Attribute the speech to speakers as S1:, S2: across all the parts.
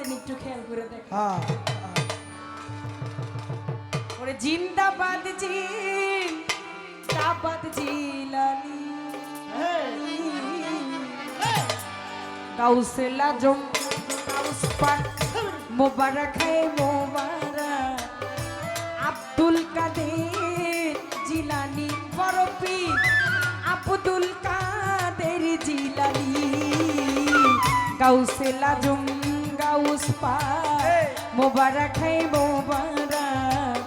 S1: আমার দিকে আছে একটু খেয়াল করে দেখ।
S2: হ্যাঁ
S1: ওরে জিন্দাবাদ জিন দাবাদ জিলানি। গাউসেলা জম গাউস পাক মোবারক হে মোবারক। আব্দুল কাদের জিলানি বরফি। আব্দুল কাদের জিলানি। গাউসেলা জম গাউস পাক মোবারক হে মোবারক।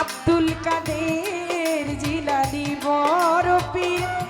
S1: আব্দুল কাদের জিলানি বড় আব্দুল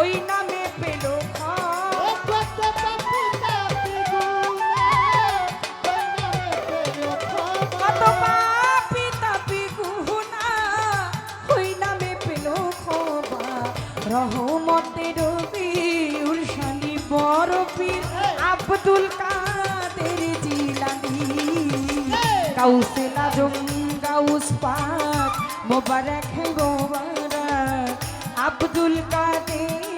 S1: ওই নামে পেল খা কত পাপি তাপি গুনা ওই নামে পেল খোবা রহমতের উরশানি বরফির আব্দুল কাদের জিলানি। গাউসে পাক মোবারক আব্দুল কাদের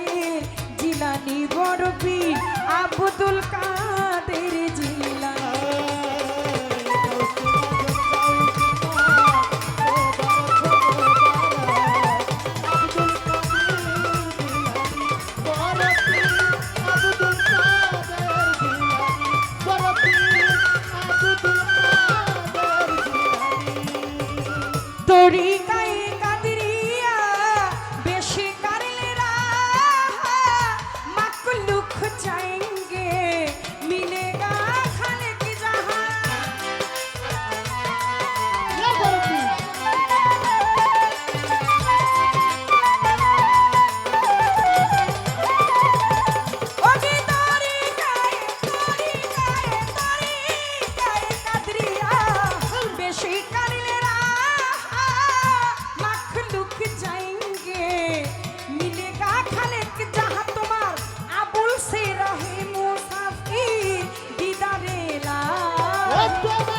S1: Stop.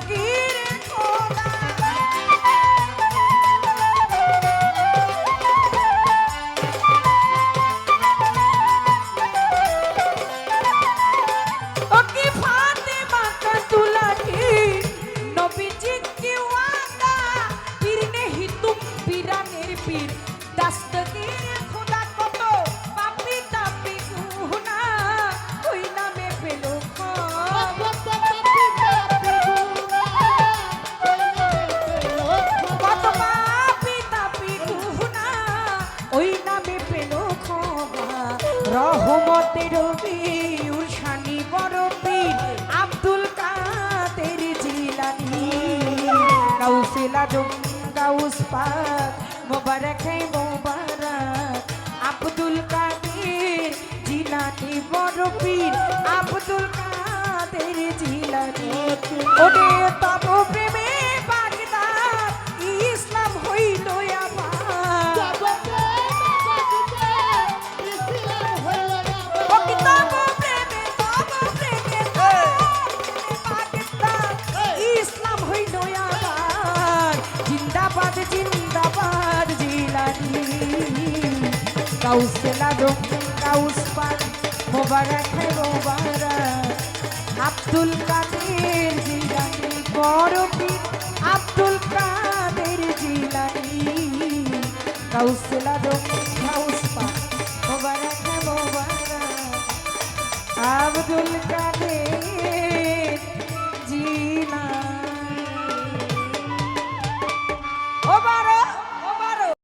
S1: কি का उस पार, मुबारक है मुबारक। আব্দুল কাদের জিলানি বড় পীর আব্দুল কাদের জিলানি ওরে তব প্রেমের কাউস কেলা ডোমে কাউস পার মোবারক হে মোবারক। আব্দুল কাদের জিলানি বড় পীর আব্দুল কাদের জিলানি। কাউস কেলা ডোমে